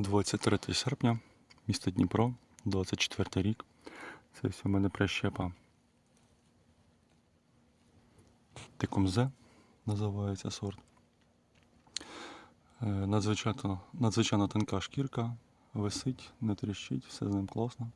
23 серпня, місто Дніпро, 24 рік. Це все в мене прищепа. Текумзе називається сорт. Е, Надзвичайно, надзвичайно тонка шкірка, висить, не тріщить, все з ним класно.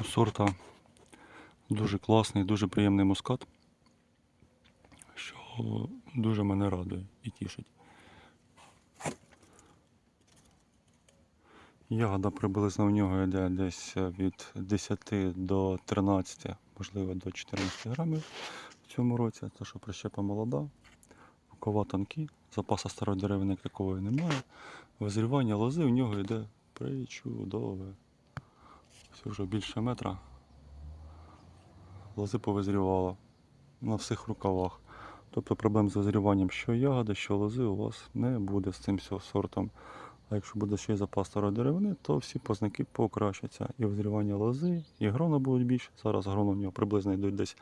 У сорта дуже класний, дуже приємний мускат, що дуже мене радує і тішить. Ягода приблизно у нього йде десь від 10 до 13, можливо до 14 грамів в цьому році. Це що прищепа молода, рукава тонкі, запасу старої деревини як такої немає. Визрівання лози у нього йде причудове. Все вже більше метра. Лози повизрівало на всіх рукавах. Тобто проблем з визріванням що ягоди, що лози у вас не буде з цим сортом. А якщо буде ще й запас старої деревини, то всі познаки покращаться. І визрівання лози, і грона будуть більше. Зараз грона в нього приблизно йдуть десь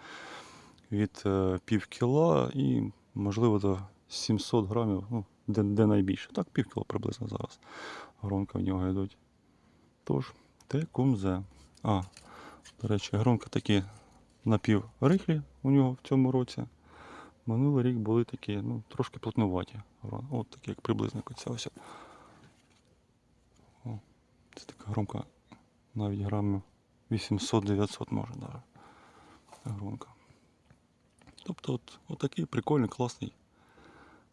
від е, пів кіла і можливо до 700 грамів, ну, де, де найбільше. Так, пів кіла приблизно зараз. Гронка в нього йдуть. Тож, текумзе. А, до речі, гронка такі напіврихлі у нього в цьому році. Минулий рік були такі, ну, трошки плотнуваті. От такі, як приблизно оця ось. О, це така громка навіть грамів 800-900 може навіть. Гронка. Тобто от, от такий прикольний, класний,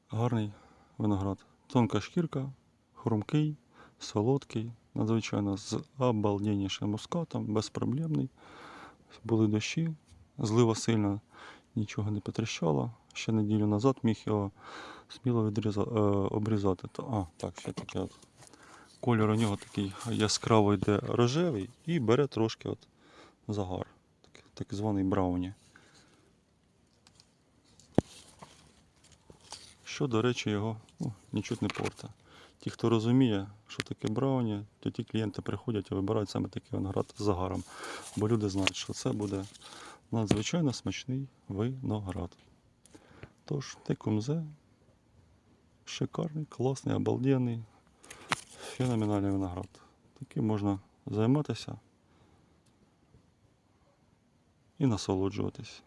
гарний виноград. Тонка шкірка, хрумкий, солодкий, надзвичайно з обалденнішим мускатом, безпроблемний. Були дощі, злива сильна, нічого не потріщало. Ще неділю назад міг його сміло відріза, е, обрізати. То, а, так, ще таке от. Кольор у нього такий яскраво йде рожевий і бере трошки от загар. Так, так званий брауні. Що, до речі, його ну, нічого не порта. Ті, хто розуміє, що таке брауні, то ті клієнти приходять і вибирають саме такий виноград з загаром. Бо люди знають, що це буде надзвичайно смачний виноград. Тож, текумзе шикарний, класний, обалденний, феноменальний виноград. Таким можна займатися і насолоджуватись.